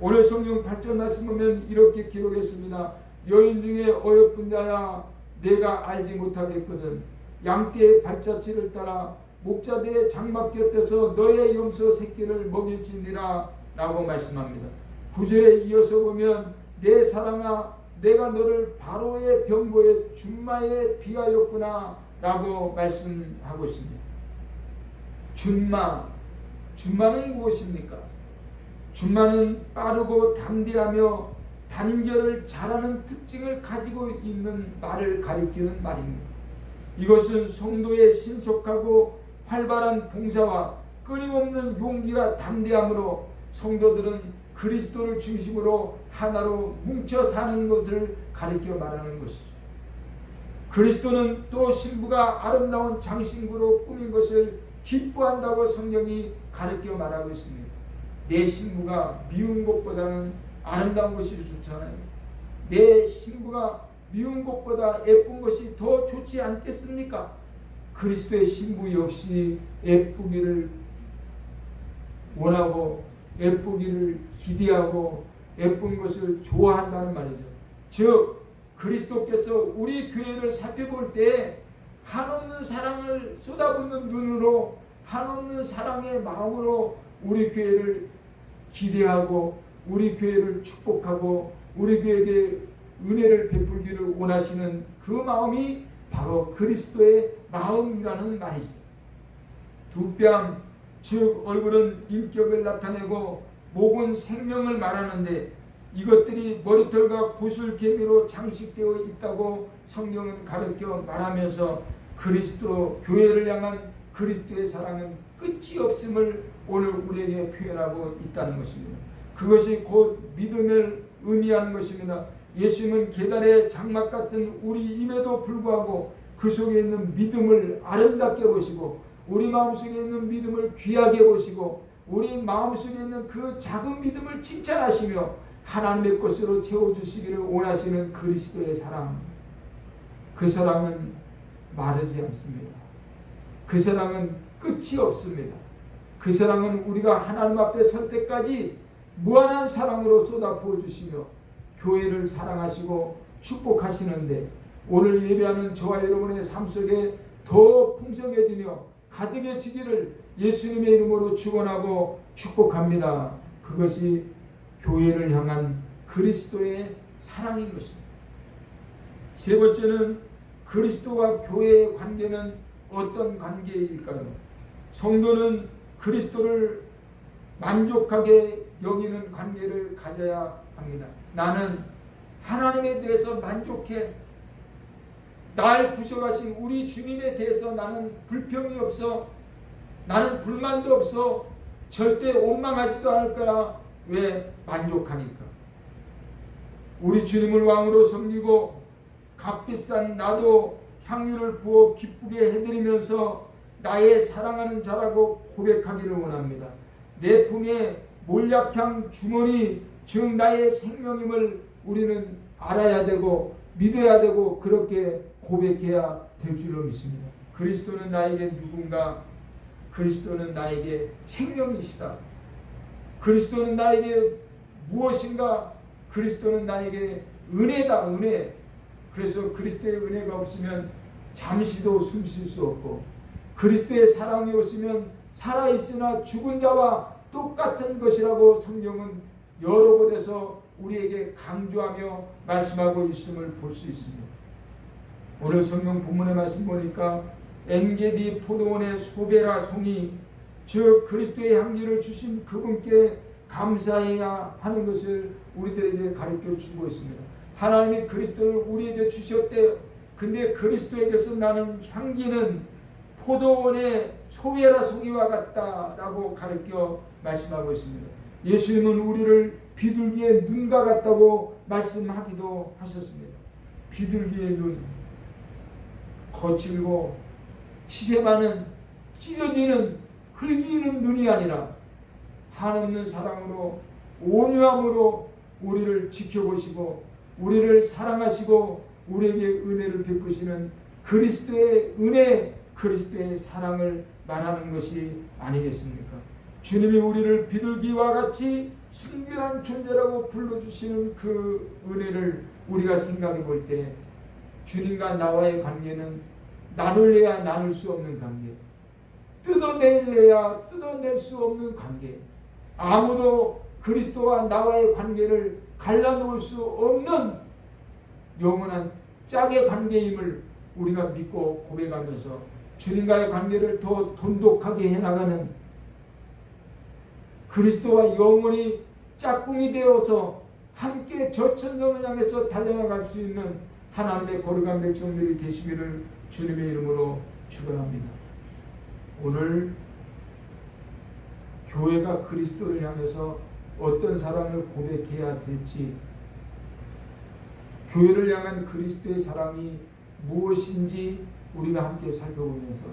오늘 성경 8절 말씀 보면 이렇게 기록했습니다. 여인 중에 어여쁜 자야 내가 알지 못하겠거든. 양떼의 발자취를 따라 목자들의 장막 곁에서 너의 염소 새끼를 먹일지니라 라고 말씀합니다. 구절에 이어서 보면 내 사랑아 내가 너를 바로의 병고에 준마에 비하였구나 라고 말씀하고 있습니다. 준마 준마는 무엇입니까? 준마는 빠르고 담대하며 단결을 잘하는 특징을 가지고 있는 말을 가리키는 말입니다. 이것은 성도의 신속하고 활발한 봉사와 끊임없는 용기와 담대함으로 성도들은 그리스도를 중심으로 하나로 뭉쳐 사는 것을 가리켜 말하는 것이죠. 그리스도는 또 신부가 아름다운 장신구로 꾸민 것을 기뻐한다고 성경이 가르쳐 말하고 있습니다. 내 신부가 미운 것보다는 아름다운 것이 좋잖아요. 내 신부가 미운 것보다 예쁜 것이 더 좋지 않겠습니까? 그리스도의 신부 역시 예쁘기를 원하고 예쁘기를 기대하고 예쁜 것을 좋아한다는 말이죠. 즉 그리스도께서 우리 교회를 살펴볼 때 한없는 사랑을 쏟아붓는 눈으로 한없는 사랑의 마음으로 우리 교회를 기대하고 우리 교회를 축복하고 우리 교회에게 은혜를 베풀기를 원하시는 그 마음이 바로 그리스도의 마음이라는 말이죠. 두 뺨, 즉 얼굴은 인격을 나타내고 목은 생명을 말하는데 이것들이 머리털과 구슬개미로 장식되어 있다고 성경은 가르쳐 말하면서 그리스도 교회를 향한 그리스도의 사랑은 끝이 없음을 오늘 우리에게 표현하고 있다는 것입니다. 그것이 곧 믿음을 의미하는 것입니다. 예수님은 계단의 장막 같은 우리 임에도 불구하고 그 속에 있는 믿음을 아름답게 보시고 우리 마음속에 있는 믿음을 귀하게 보시고 우리 마음속에 있는 그 작은 믿음을 칭찬하시며 하나님의 것으로 채워주시기를 원하시는 그리스도의 사랑 그 사랑은 마르지 않습니다. 그 사랑은 끝이 없습니다. 그 사랑은 우리가 하나님 앞에 설 때까지 무한한 사랑으로 쏟아 부어주시며 교회를 사랑하시고 축복하시는데 오늘 예배하는 저와 여러분의 삶 속에 더 풍성해지며 가득해지기를 예수님의 이름으로 축원하고 축복합니다. 그것이 교회를 향한 그리스도의 사랑인 것입니다. 세 번째는 그리스도와 교회의 관계는 어떤 관계일까요? 성도는 그리스도를 만족하게 여기는 관계를 가져야 합니다. 나는 하나님에 대해서 만족해. 날 구속하신 우리 주님에 대해서 나는 불평이 없어. 나는 불만도 없어. 절대 원망하지도 않을 거야. 왜? 만족하니까. 우리 주님을 왕으로 섬기고 값비싼 나도 향유를 부어 기쁘게 해드리면서 나의 사랑하는 자라고 고백하기를 원합니다. 내 품에 몰약향 주머니 즉 나의 생명임을 우리는 알아야 되고 믿어야 되고 그렇게 고백해야 될 줄로 믿습니다. 그리스도는 나에게 누군가 그리스도는 나에게 생명이시다. 그리스도는 나에게 무엇인가 그리스도는 나에게 은혜다 은혜 그래서 그리스도의 은혜가 없으면 잠시도 숨 쉴 수 없고 그리스도의 사랑이 없으면 살아있으나 죽은 자와 똑같은 것이라고 성경은 여러 곳에서 우리에게 강조하며 말씀하고 있음을 볼 수 있습니다. 오늘 성경 본문의 말씀 보니까 엔게디 포도원의 소베라 송이 즉 그리스도의 향기를 주신 그분께 감사해야 하는 것을 우리들에게 가르쳐 주고 있습니다. 하나님이 그리스도를 우리에게 주셨대. 근데 그리스도에게서 나는 향기는 포도원의 소베라 송이와 같다라고 가르쳐 말씀하고 있습니다. 예수님은 우리를 비둘기의 눈과 같다고 말씀하기도 하셨습니다. 비둘기의 눈, 거칠고 시세 많은 찢어지는 흘기는 눈이 아니라 한없는 사랑으로 온유함으로 우리를 지켜보시고 우리를 사랑하시고 우리에게 은혜를 베푸시는 그리스도의 은혜, 그리스도의 사랑을 말하는 것이 아니겠습니까? 주님이 우리를 비둘기와 같이 순결한 존재라고 불러주시는 그 은혜를 우리가 생각해 볼 때 주님과 나와의 관계는 나눌래야 나눌 수 없는 관계 뜯어낼래야 뜯어낼 수 없는 관계 아무도 그리스도와 나와의 관계를 갈라놓을 수 없는 영원한 짝의 관계임을 우리가 믿고 고백하면서 주님과의 관계를 더 돈독하게 해나가는 그리스도와 영원히 짝꿍이 되어서 함께 저천정을 향해서 달려나갈 수 있는 하나님의 거룩한 백성들이 되시기를 주님의 이름으로 축원합니다. 오늘 교회가 그리스도를 향해서 어떤 사랑을 고백해야 될지 교회를 향한 그리스도의 사랑이 무엇인지 우리가 함께 살펴보면서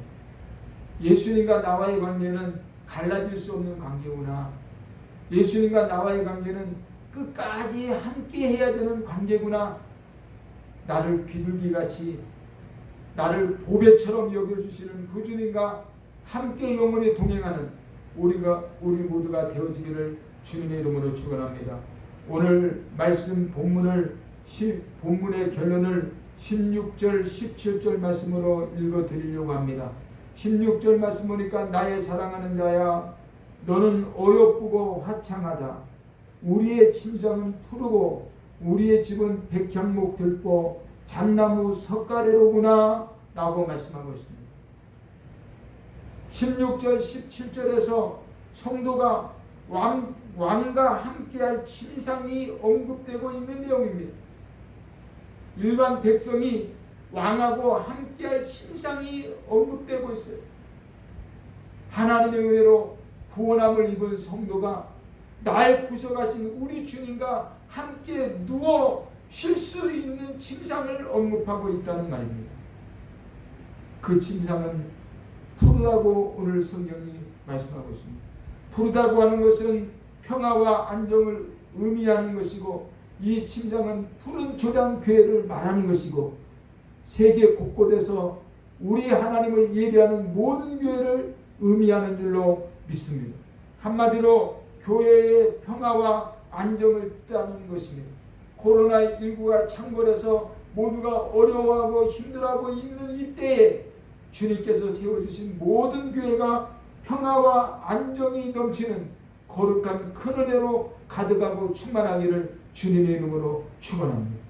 예수님과 나와의 관계는 갈라질 수 없는 관계구나. 예수님과 나와의 관계는 끝까지 함께 해야 되는 관계구나. 나를 비둘기 같이 나를 보배처럼 여겨주시는 그 주님과 함께 영원히 동행하는 우리가 우리 모두가 되어지기를 주님의 이름으로 축원합니다. 오늘 말씀 본문을 시, 본문의 결론을 16절 17절 말씀으로 읽어 드리려고 합니다. 16절 말씀 보니까 나의 사랑하는 자야 너는 어여쁘고 화창하다. 우리의 침상은 푸르고 우리의 집은 백향목 들보 잣나무 석가래로구나 라고 말씀하고 있습니다. 16절 17절에서 성도가 왕, 왕과 함께할 침상이 언급되고 있는 내용입니다. 일반 백성이 왕하고 함께할 침상이 언급되고 있어요. 하나님의 은혜로 구원함을 입은 성도가 날 구속하신 우리 주님과 함께 누워 쉴 수 있는 침상을 언급하고 있다는 말입니다. 그 침상은 푸르다고 오늘 성경이 말씀하고 있습니다. 푸르다고 하는 것은 평화와 안정을 의미하는 것이고 이 침상은 푸른 조장 교회를 말하는 것이고 세계 곳곳에서 우리 하나님을 예배하는 모든 교회를 의미하는 줄로 믿습니다. 한마디로 교회의 평화와 안정을 뜻하는 것입니다. 코로나19가 창궐해서 모두가 어려워하고 힘들어하고 있는 이때에 주님께서 세워주신 모든 교회가 평화와 안정이 넘치는 거룩한 큰 은혜로 가득하고 충만하기를 주님의 이름으로 축원합니다.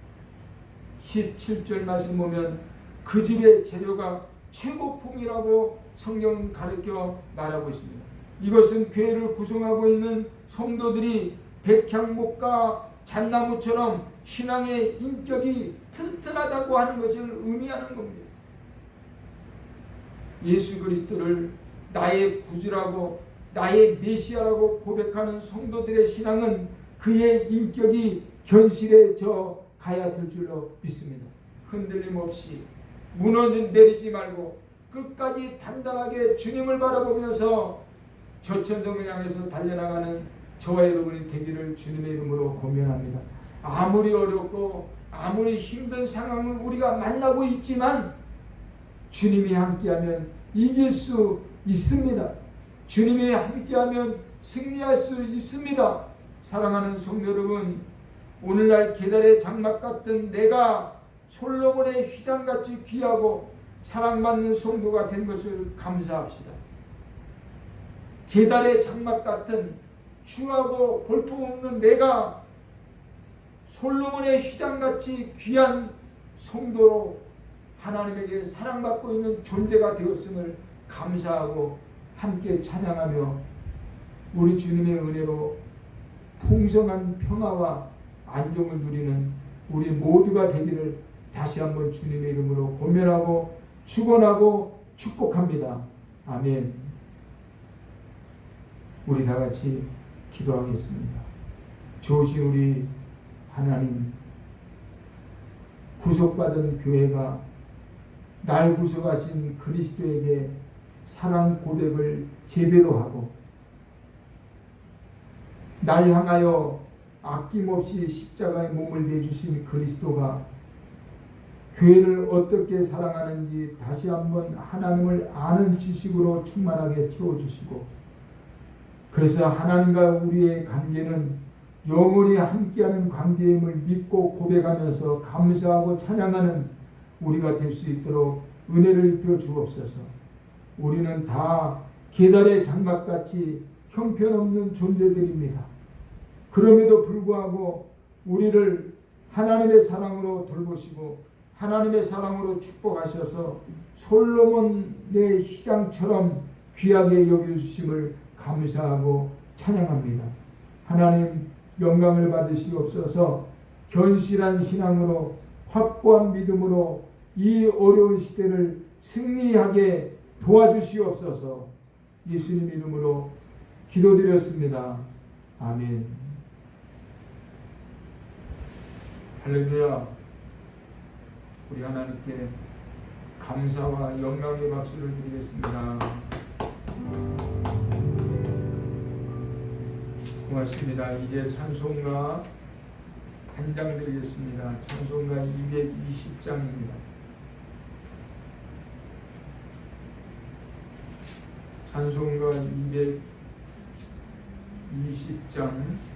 17절 말씀 보면 그 집의 재료가 최고품이라고 성경 가르쳐 말하고 있습니다. 이것은 교회를 구성하고 있는 성도들이 백향목과 잣나무처럼 신앙의 인격이 튼튼하다고 하는 것을 의미하는 겁니다. 예수 그리스도를 나의 구주라고 나의 메시아라고 고백하는 성도들의 신앙은 그의 인격이 견실해져 가야 될 줄로 믿습니다. 흔들림 없이 무너진 내리지 말고 끝까지 단단하게 주님을 바라보면서 저천정을 향해서 달려나가는 저와 여러분이 되기를 주님의 이름으로 고면합니다. 아무리 어렵고 아무리 힘든 상황을 우리가 만나고 있지만 주님이 함께하면 이길 수 있습니다. 주님이 함께하면 승리할 수 있습니다. 사랑하는 성도 여러분, 오늘날 계달의 장막 같은 내가 솔로몬의 휘당같이 귀하고 사랑받는 성도가 된 것을 감사합시다. 계달의 장막 같은 추하고 볼품없는 내가 솔로몬의 휘장같이 귀한 성도로 하나님에게 사랑받고 있는 존재가 되었음을 감사하고 함께 찬양하며 우리 주님의 은혜로 풍성한 평화와 안정을 누리는 우리 모두가 되기를 다시 한번 주님의 이름으로 고면하고 축원하고 축복합니다. 아멘. 우리 다 같이 기도하겠습니다. 좋으신 우리 하나님 구속받은 교회가 날 구속하신 그리스도에게 사랑 고백을 제대로 하고 날 향하여 아낌없이 십자가의 몸을 내주신 그리스도가 교회를 어떻게 사랑하는지 다시 한번 하나님을 아는 지식으로 충만하게 채워주시고 그래서 하나님과 우리의 관계는 영원히 함께하는 관계임을 믿고 고백하면서 감사하고 찬양하는 우리가 될 수 있도록 은혜를 입혀 주옵소서. 우리는 다 계달의 장막같이 형편없는 존재들입니다. 그럼에도 불구하고 우리를 하나님의 사랑으로 돌보시고 하나님의 사랑으로 축복하셔서 솔로몬의 희장처럼 귀하게 여겨주심을 감사하고 찬양합니다. 하나님 영광을 받으시옵소서 견실한 신앙으로 확고한 믿음으로 이 어려운 시대를 승리하게 도와주시옵소서 예수님 이름으로 기도드렸습니다. 아멘. 할렐루야. 우리 하나님께 감사와 영광의 박수를 드리겠습니다. 고맙습니다. 이제 찬송가 한 장 드리겠습니다. 찬송가 220장입니다. 찬송가 220장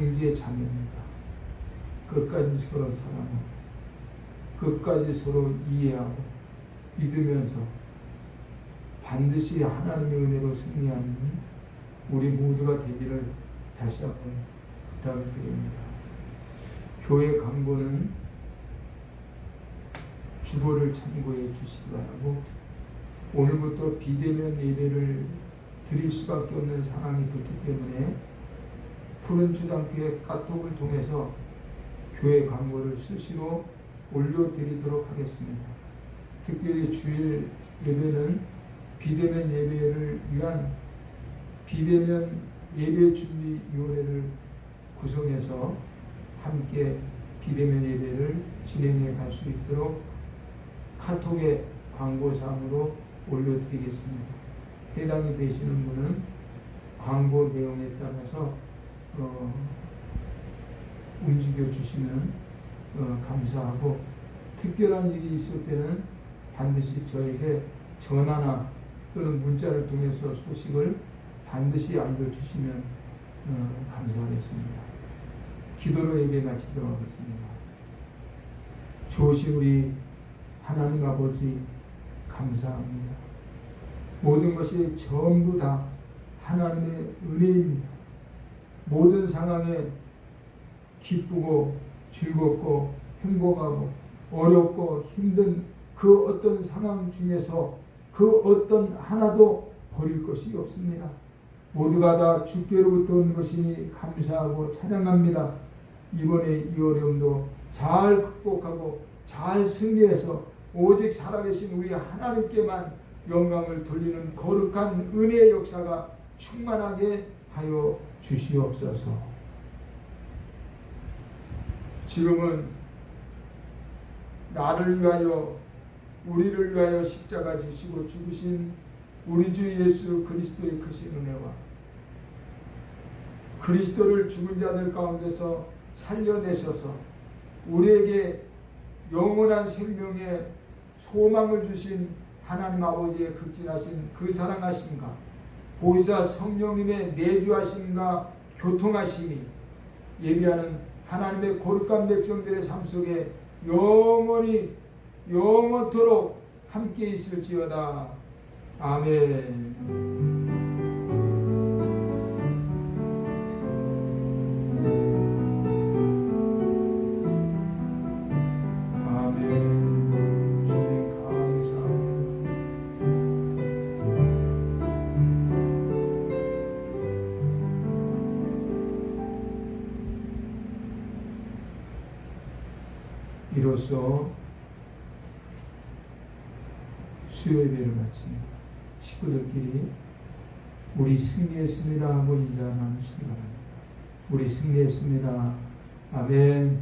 형제 자매입니다. 끝까지 서로 사랑하고 끝까지 서로 이해하고 믿으면서 반드시 하나님의 은혜로 승리하는 우리 모두가 되기를 다시 한번 부탁을 드립니다. 교회 간부는 주보를 참고해 주시기 바라고 오늘부터 비대면 예배를 드릴 수밖에 없는 상황이 됐기 때문에 푸른 주당교회 카톡을 통해서 교회 광고를 수시로 올려드리도록 하겠습니다. 특별히 주일 예배는 비대면 예배를 위한 비대면 예배 준비 위원회를 구성해서 함께 비대면 예배를 진행해 갈 수 있도록 카톡에 광고사항으로 올려드리겠습니다. 해당이 되시는 분은 광고 내용에 따라서 어, 움직여 주시면 어, 감사하고 특별한 일이 있을 때는 반드시 저에게 전화나 또는 문자를 통해서 소식을 반드시 알려주시면 어, 감사하겠습니다. 기도로 예배 마치도록 하겠습니다. 좋으신 우리 하나님 아버지 감사합니다. 모든 것이 전부 다 하나님의 은혜입니다. 모든 상황에 기쁘고 즐겁고 행복하고 어렵고 힘든 그 어떤 상황 중에서 그 어떤 하나도 버릴 것이 없습니다. 모두가 다 주께로부터 온 것이니 감사하고 찬양합니다. 이번에 이 어려움도 잘 극복하고 잘 승리해서 오직 살아계신 우리 하나님께만 영광을 돌리는 거룩한 은혜의 역사가 충만하게 하여 주시옵소서. 지금은 나를 위하여 우리를 위하여 십자가 지시고 죽으신 우리 주 예수 그리스도의 크신 은혜와 그리스도를 죽은 자들 가운데서 살려내셔서 우리에게 영원한 생명의 소망을 주신 하나님 아버지의 극진하신 그 사랑하심과 보이사 성령님의 내주하심과 교통하심이 예비하는 하나님의 거룩한 백성들의 삶 속에 영원히 영원토록 함께 있을지어다. 아멘. 이로써 수요 예배를 마칩니다. 식구들끼리 우리 승리했습니다 하고 인사 나누시기 바랍니다. 우리 승리했습니다. 아멘.